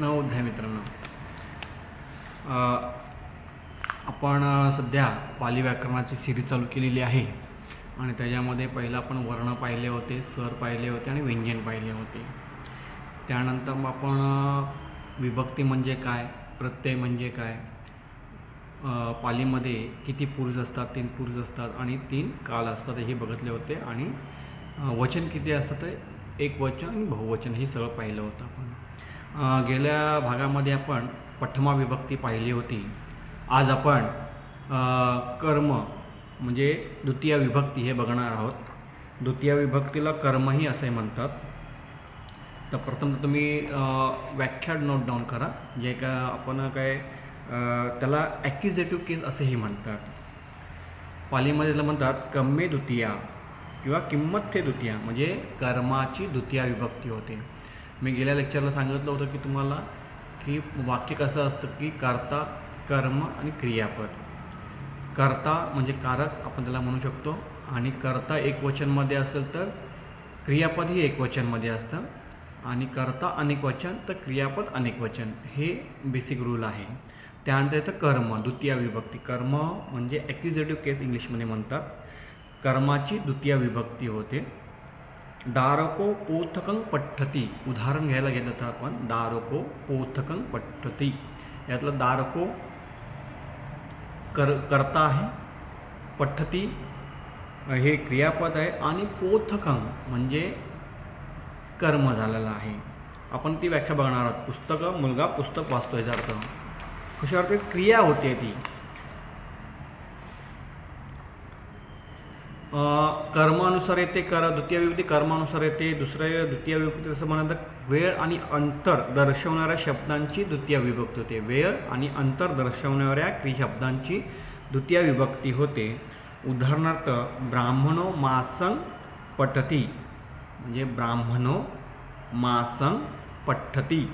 नवोध्याय मित्रांनो. आपण सध्या पाली व्याकरणाची सिरीज चालू केलेली आहे आणि त्याच्यामध्ये पहिलं आपण वर्ण पाहिले होते स्वर पाहिले होते आणि व्यंजन पाहिले होते. त्यानंतर मग आपण विभक्ती म्हणजे काय प्रत्यय म्हणजे काय पालीमध्ये किती पुरुष असतात तीन पुरुष असतात आणि तीन काल असतात हे बघितले होते आणि वचन किती असतात ते एक वचन आणि बहुवचन हे सगळं पाहिलं होतं आपण. गेल्या भागामध्ये आपण पठमा विभक्ती पाहिली होती. आज आपण कर्म म्हणजे द्वितीय विभक्ती हे बघणार आहोत. द्वितीय विभक्तीला कर्मही असे म्हणतात. तर प्रथम तर तुम्ही व्याख्या नोट डाऊन करा. जे का आपण काय त्याला ॲक्युजेटिव्ह केस असेही म्हणतात. पालीमध्ये म्हणतात कम्मे द्वितीया किंवा किंमत ते द्वितीया. म्हणजे कर्माची द्वितीया विभक्ती होते. मी गेल्या लेक्चरला सांगितलं होतं की तुम्हाला की वाक्य कसं असतं की कर्ता कर्म आणि क्रियापद. कर्ता म्हणजे कारक आपण त्याला म्हणू शकतो आणि कर्ता एक वचनमध्ये असेल तर क्रियापदही एक वचनमध्ये असतं आणि कर्ता अनेक वचन तर क्रियापद अनेक वचन. हे बेसिक रूल आहे. त्यानंतर येतं कर्म द्वितीय विभक्ती. कर्म म्हणजे ॲक्युझेटिव्ह केस इंग्लिशमध्ये म्हणतात. कर्माची द्वितीय विभक्ती होते. दारको पोथकं पठ्ठती. उदाहरण घ्यायला गेलं तर आपण दारको पोथकं पठ्ठती. यातलं दारको कर कर्ता आहे पठ्ठती हे क्रियापद आहे. आणि पोथकं म्हणजे कर्म झालेलं आहे. आपण ती व्याख्या बघणार आहोत. पुस्तकं मुलगा पुस्तक वाचतो याचा अर्थ. कशा अर्थ क्रिया होते ती अ, कर्मानुसार येते कर द्वितीय विभक्ती कर्मानुसार येते दुसऱ्या द्वितीय विभक्ती असं म्हणतात वेळ आणि अंतर दर्शवणाऱ्या शब्दांची द्वितीय विभक्ती होते. वेळ आणि अंतर दर्शवणाऱ्या क्रि शब्दांची द्वितीय विभक्ती होते. उदाहरणार्थ ब्राह्मणो मासं पठती. म्हणजे ब्राह्मणो मासंग पठती.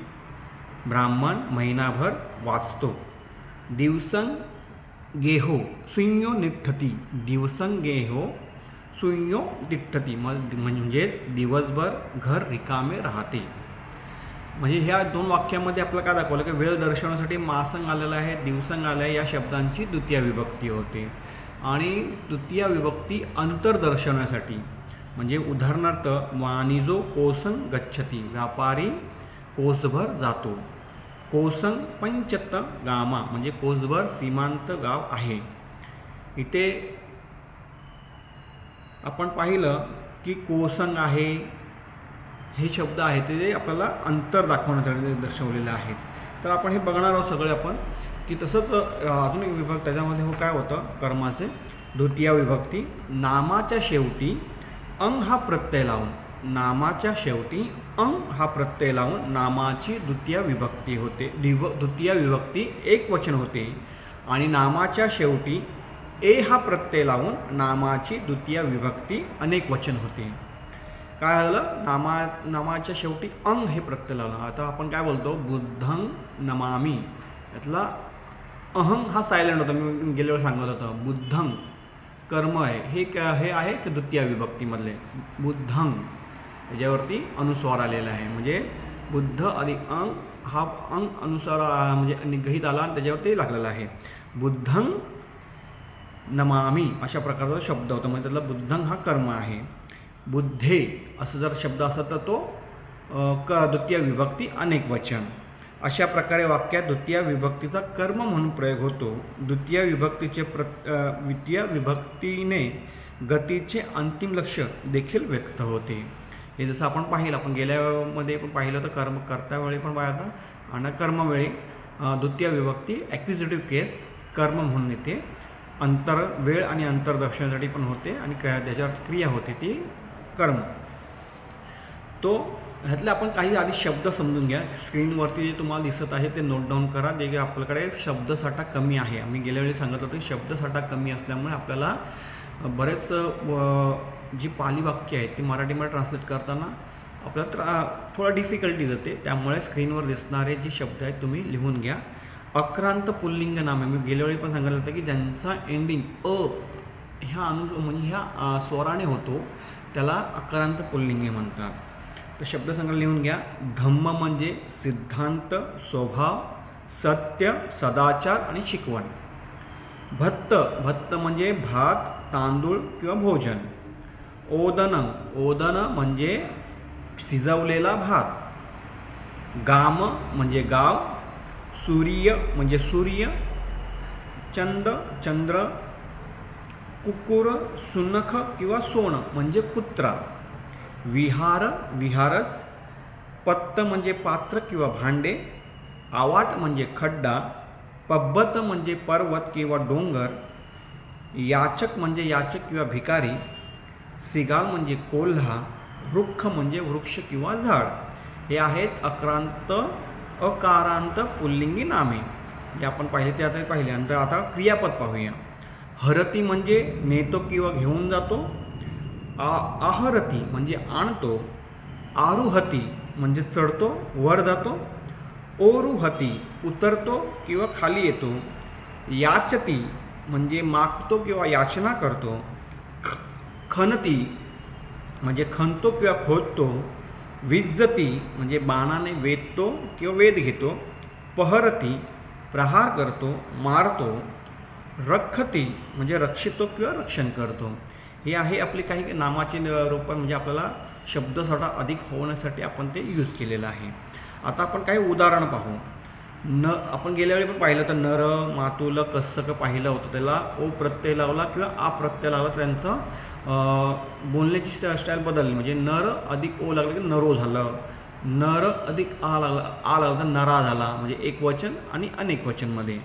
ब्राह्मण महिनाभर वाचतो. दिवसंग गेहो सुयो निठती दिवसंग गेहो सुयो निठ्ठती मग म्हणजे दिवसभर घर रिकामे राहते. म्हणजे ह्या दोन वाक्यामध्ये आपल्याला काय दाखवलं की वेळ दर्शवण्यासाठी मासंग आलेला आहे दिवसंग आलं आहे या शब्दांची द्वितीय विभक्ती होते. आणि द्वितीय विभक्ती अंतर दर्शवण्यासाठी. म्हणजे उदाहरणार्थ वाणिजो कोसंग गच्छती व्यापारी कोसभर जातो. कोसंग पंचत गामा म्हणजे कोसभर सीमांत गाव आहे. इथे आपण पाहिलं की कोसंग आहे हे शब्द आहेत ते आपल्याला अंतर दाखवण्यासाठी दर्शवलेले आहेत. तर आपण हे बघणार आहोत सगळे आपण की तसंच अजून एक विभाग त्याच्यामध्ये हो काय होतं कर्माचे. द्वितीय विभक्ती नामाच्या शेवटी अंग हा प्रत्यय लावून नामाच्या शेवटी अंग हा प्रत्यय लावून नामाची द्वितीय विभक्ती होते दिव द्वितीय विभक्ती एक वचन होते. आणि नामाच्या शेवटी ए हा प्रत्यय लावून नामाची द्वितीय विभक्ती अनेक वचन होते. काय झालं? नामा नामाच्या शेवटी अंग हे प्रत्यय लावलं. आता आपण काय बोलतो? बुद्धंग नमामी. यातला अहंग हा सायलेंट होता. मी गेल्या वेळी सांगत होतं. बुद्धंग कर्म आहे. हे काय हे आहे की द्वितीय विभक्तीमधले? बुद्धंग याच्यावरती अनुस्वार आलेला आहे. म्हणजे बुद्ध आणि अंग हा अंग अनुसार म्हणजे निगहित आला आणि त्याच्यावरती लागलेला आहे. बुद्धंग नमामी अशा प्रकारचा शब्द होता म्हणजे त्यातला बुद्धंग हा कर्म आहे. बुद्धे असं जर शब्द असला तर तो क द्वितीय विभक्ती अनेक वचन. अशा प्रकारे वाक्यात द्वितीय विभक्तीचा कर्म म्हणून प्रयोग होतो. द्वितीय विभक्तीचे प्र द्वितीय विभक्तीने गतीचे अंतिम लक्ष देखील व्यक्त होते. हे जसं आपण पाहिलं आपण गेल्यामध्ये पण पाहिलं तर कर्म करत्यावेळी पण पाहिलं आणि कर्मवेळी द्वितीय विभक्ती ॲक्विजिटिव्ह केस कर्म म्हणून येते. अंतर वेळ आणि अंतर दर्शनासाठी पण होते आणि क त्याच्यावर क्रिया होते ती कर्म. तो ह्यातले आपण काही आधी शब्द समजून घ्या. स्क्रीनवरती जे तुम्हाला दिसत आहे ते नोट डाऊन करा. जे की आपल्याकडे शब्दसाठा कमी आहे. आम्ही गेल्या वेळी सांगत होतो की शब्दसाठा कमी असल्यामुळे आपल्याला बरेच जी पाली वाक्य आहेत ती मराठीमध्ये ट्रान्सलेट करताना आपल्याला त्रा थोडा डिफिकल्टी जाते त्यामुळे स्क्रीनवर दिसणारे जे शब्द आहेत तुम्ही लिहून घ्या. अक्रांत पुल्लिंग नामे मी गेल्या वेळी पण सांगितलं होतं की ज्यांचा एंडिंग अ ह्या अनु म्हणजे ह्या स्वराने होतो त्याला अक्रांत पुल्लिंगे म्हणतात. तर शब्दसंग्रह लिहून घ्या. धम्म म्हणजे सिद्धांत स्वभाव सत्य सदाचार आणि शिकवण. भत्त भत्त म्हणजे भात तांदूळ किंवा भोजन. ओदन ओदन म्हणजे शिजवलेला भात. गाम म्हणजे गाव सूर्य म्हणजे सूर्य चंद चंद्र कुकुर सुनख किंवा सोण म्हणजे कुत्रा. विहार विहारच. पत्त म्हणजे पात्र किंवा भांडे. आवाट म्हणजे खड्डा. पब्बत म्हणजे पर्वत किंवा डोंगर. याचक म्हणजे याचक किंवा भिकारी. सिगाल म्हणजे कोल्हा. वृक्ष म्हणजे वृक्ष किंवा झाड. हे आहेत अक्रांत अकारांत पुल्लिंगी नामे. जे आपण पाहिले ते आता पाहिले. नंतर आता क्रियापद पाहूया. हरती म्हणजे नेतो किंवा घेऊन जातो. आ आहरती म्हणजे आणतो. आरुहती म्हणजे चढतो वर जातो. ओरुहती उतरतो किंवा खाली येतो. याचती म्हणजे मागतो किंवा याचना करतो. खनती म्हणजे खणतो किंवा खोदतो. विज्जती म्हणजे बाणाने वेधतो किंवा वेध घेतो पहरती प्रहार करतो मारतो रखती म्हणजे रक्षितो किंवा रक्षण करतो. हे आहे आपली काही नामाचे रूप म्हणजे आपल्याला शब्दसाठा अधिक होण्यासाठी आपण ते यूज केलेलं आहे. आता आपण काही उदाहरण पाहू. न आपण गेल्या वेळी पण पाहिलं तर नर मातुल कस्सक पाहिलं होतं त्याला ओ प्रत्यय लावला किंवा आ प्रत्यय लावला त्यांचं बोलण्याची स्टा स्टाईल बदलली. म्हणजे नर अधिक ओ लागलं की नरो झालं. नर अधिक आ लागला आ लागला तर नरा झाला. म्हणजे एक वचन आणि अनेक वचनमध्ये.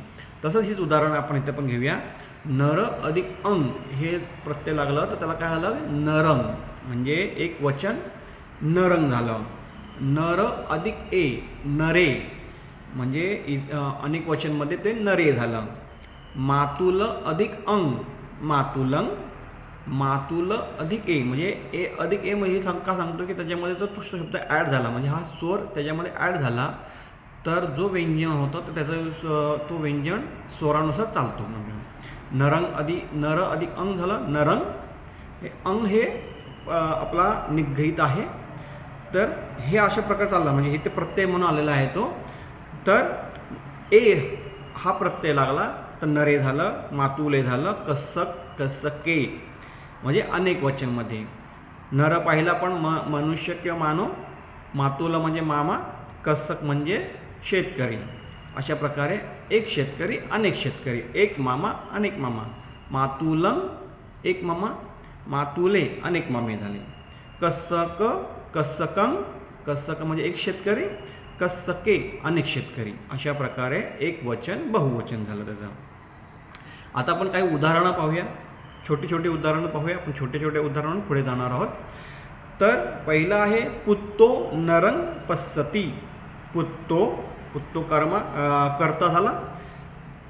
तसंच हेच उदाहरण आपण इथे पण घेऊया. नर अधिक अंग हे प्रत्यय लागलं तर त्याला काय झालं? नरंग. म्हणजे एक वचन नरंग झालं. नर अधिक ए नरे. म्हणजे इ- अनेक वचनमध्ये ते नरे झालं. मातुल अधिक अंग मातुलंग मातुल अधिक ए म्हणजे ए अधिक ए म्हणजे हे सांग का सांगतो की त्याच्यामध्ये जर तुष्ट शब्द ॲड झाला म्हणजे हा स्वर त्याच्यामध्ये ॲड झाला तर जो व्यंजन होतं तर त्याचा स- तो व्यंजन स्वरानुसार चालतो. म्हणजे नरंग अधि नर अधिक अंग झालं नरंग हे अंग हे आपला निघित आहे. तर हे अशा प्रकारे चालला म्हणजे इथे प्रत्यय म्हणून आलेला आहे तो. तर ए हा प्रत्यय लागला तर नरे झालं मातुले झालं कसक कसके म्हणजे अनेक वचनमध्ये. नर पाहिला पण म मनुष्य किंवा मानव मातुला म्हणजे मामा कसक म्हणजे शेतकरी. अशा प्रकारे एक शेतकरी अनेक शेतकरी. एक मामा अनेक मामा. मातुलंग एक मामा. मातुले अनेक मामे झाले. कसक कसकं कसक म्हणजे एक शेतकरी कसके अनेक शेतकरी. अशा प्रकारे एक वचन बहुवचन झालं त्याचं. आता आपण काही उदाहरणं पाहूया. छोटी छोटी उदाहरणं पाहूया. आपण छोटे छोटे उदाहरण पुढे जाणार आहोत. तर पहिलं आहे पुत्तो नरंग पस्सती पुत्तो पुत्तो कर्म करता झाला.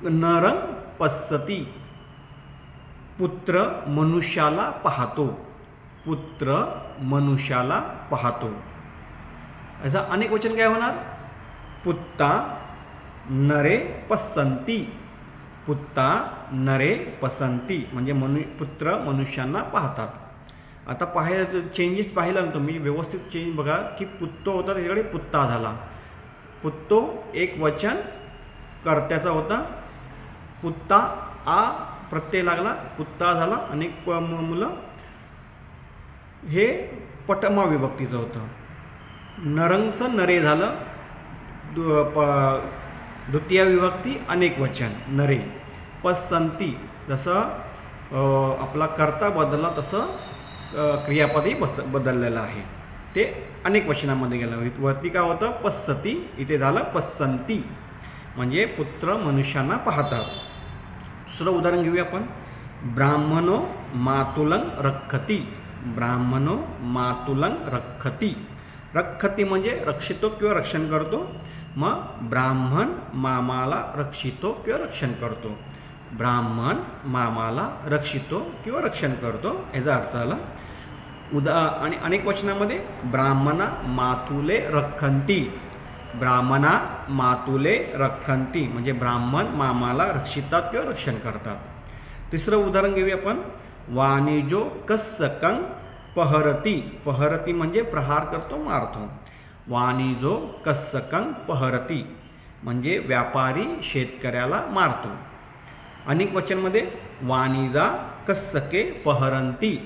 नरंग पस्सती पुत्र मनुष्याला पाहतो. पुत्र मनुष्याला पाहतो. असं अनेक वचन काय होणार? पुत्ता नरे पसंती पुत्ता नरे पसंती म्हणजे मनु पुत्र मनुष्यांना पाहतात. आता पाहायला चेंजेस पाहिला ना तुम्ही व्यवस्थित चेंज बघा की पुत्तो होता त्याच्याकडे पुत्ता झाला. पुत्तो एक वचन कर्त्याचा होता. पुत्ता आ प्रत्यय लागला पुत्ता झाला अनेक प- मुलं हे पटमा विभक्तीचं होतं. नरंगचं नरे झालं दु प द्वितीय विभक्ती अनेक वचन नरे. पसंती जसं आपला कर्ता बदलला तसं क्रियापदही बस बदललेलं आहे. ते अनेक वचनामध्ये गेलं. वरती काय होतं? पස්සती इथे झालं पसंती म्हणजे पुत्र मनुष्यांना पाहतात. दुसरं उदाहरण घेऊया आपण. ब्राह्मणो मातुलंग रखती ब्राह्मणो मातुलंग रखती रखती म्हणजे रक्षितो किंवा रक्षण करतो. मग ब्राह्मण मामाला रक्षितो किंवा रक्षण करतो. ब्राह्मण मामाला रक्षितो किंवा रक्षण करतो याचा अर्थ आला. उदा आणि अनेक वचनामध्ये ब्राह्मणा मातुले रखंती ब्राह्मणा मातुले रखंती म्हणजे ब्राह्मण मामाला रक्षितात किंवा रक्षण करतात. तिसरं उदाहरण घेऊया आपण. वाणिजो कस्सकं पहरती. पहरती म्हणजे प्रहार करतो मारतो. वाणिजो कस्सकं पहरती म्हणजे व्यापारी शेतकऱ्याला मारतो. अनेक वचनमध्ये वाणिजा कस्सके पहरंती.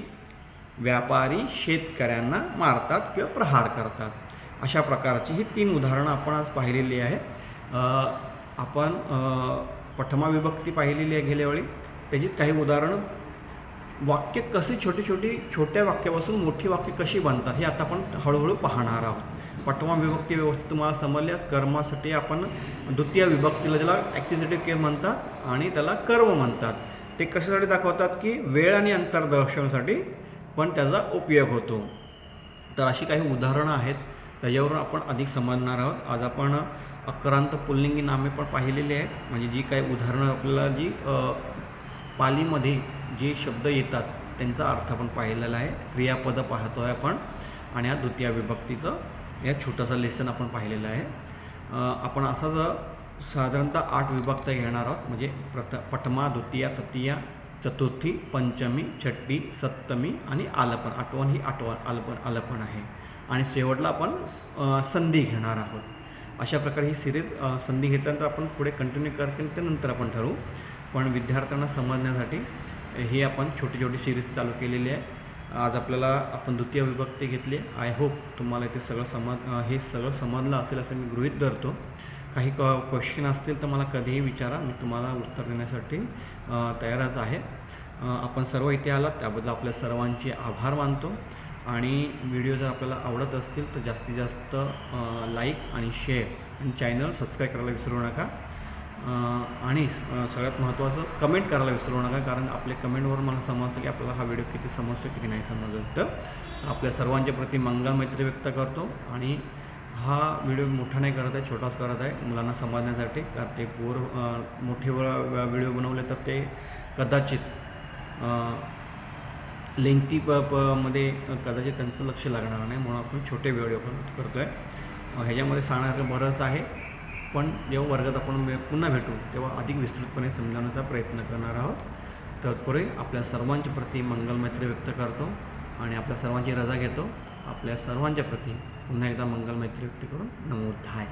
व्यापारी शेतकऱ्यांना मारतात किंवा प्रहार करतात. अशा प्रकारची ही तीन उदाहरणं आपण आज पाहिलेली आहेत. आपण पठमाविभक्ती विभक्ती पाहिलेली आहे गेल्या वेळी. त्याची काही उदाहरणं. वाक्य कशी छोटी छोटी छोट्या वाक्यापासून मोठी वाक्य कशी बनतात हे आता आपण हळूहळू पाहणार आहोत. पटवा विभक्ती व्यवस्थित तुम्हाला समजल्यास कर्मासाठी आपण द्वितीय विभक्तीला ज्याला ॲक्टिव्हिटी के म्हणतात आणि त्याला कर्म म्हणतात. ते कशासाठी दाखवतात की वेळ आणि अंतर दर्शवण्यासाठी पण त्याचा उपयोग होतो. तर अशी काही उदाहरणं आहेत. त्याच्यावरून आपण अधिक समजणार आहोत. आज आपण अक्रांत पुल्लिंगी नामे पण पाहिलेली आहेत. म्हणजे जी काही उदाहरणं आपल्याला जी पालीमध्ये जे शब्द येतात त्यांचा अर्थ आपण पाहिलेला आहे. क्रियापद पाहतो आहे आपण. आणि हा द्वितीय विभक्तीचं या छोटासा लेसन आपण पाहिलेला आहे. आपण असा जर साधारणतः आठ विभक्त घेणार आहोत. म्हणजे प्रथ पटमा द्वितीया तृतीया चतुर्थी पंचमी छट्टी सप्तमी आणि आलपण आठवण ही आठवण आलपण आलपण आहे. आणि शेवटला आपण संधी घेणार आहोत. अशा प्रकारे ही सिरीज संधी घेतल्यानंतर आपण पुढे कंटिन्यू करायचं ते नंतर आपण ठरवू. पण विद्यार्थ्यांना समजण्यासाठी ही आपण छोटी छोटी सिरीज चालू केलेली आहे. आज आपल्याला आपण द्वितीय विभक्ती घेतली. आय होप तुम्हाला इथे सगळं समज हे सगळं समजलं असेल असं मी गृहित धरतो. काही क क्वेश्चन असतील तर मला कधीही विचारा. मी तुम्हाला उत्तर देण्यासाठी तयारच आहे. आपण सर्व इथे आलात त्याबद्दल आपल्या सर्वांचे आभार मानतो. आणि व्हिडिओ जर आपल्याला आवडत असतील तर जास्तीत जास्त लाईक आणि शेअर आणि चॅनल सबस्क्राईब करायला विसरू नका. आणि सगळ्यात महत्त्वाचं कमेंट करायला विसरू नका कारण आपल्या कमेंटवर मला समजतं की आपल्याला हा व्हिडिओ किती समजतो किती नाही समजत. तर आपल्या सर्वांच्या प्रती मंगल मैत्री व्यक्त करतो आणि हा व्हिडिओ मोठा नाही करत आहे छोटाच करत आहे मुलांना समजण्यासाठी कारण ते पोर मोठे व्हिडिओ बनवले तर ते कदाचित लेंथी प प मध्ये कदाचित त्यांचं लक्ष लागणार नाही म्हणून आपण छोटे व्हिडिओ पण करतो आहे ह्याच्यामध्ये सांगणारं बरंच आहे. पण जेव्हा वर्गात आपण पुन्हा भेटू तेव्हा अधिक विस्तृतपणे समजावण्याचा प्रयत्न करणार आहोत. तत्पूर्वी आपल्या सर्वांच्या प्रती मंगलमैत्री व्यक्त करतो आणि आपल्या सर्वांची रजा घेतो. आपल्या सर्वांच्या प्रती पुन्हा एकदा मंगलमैत्री व्यक्त करून नमोध्याय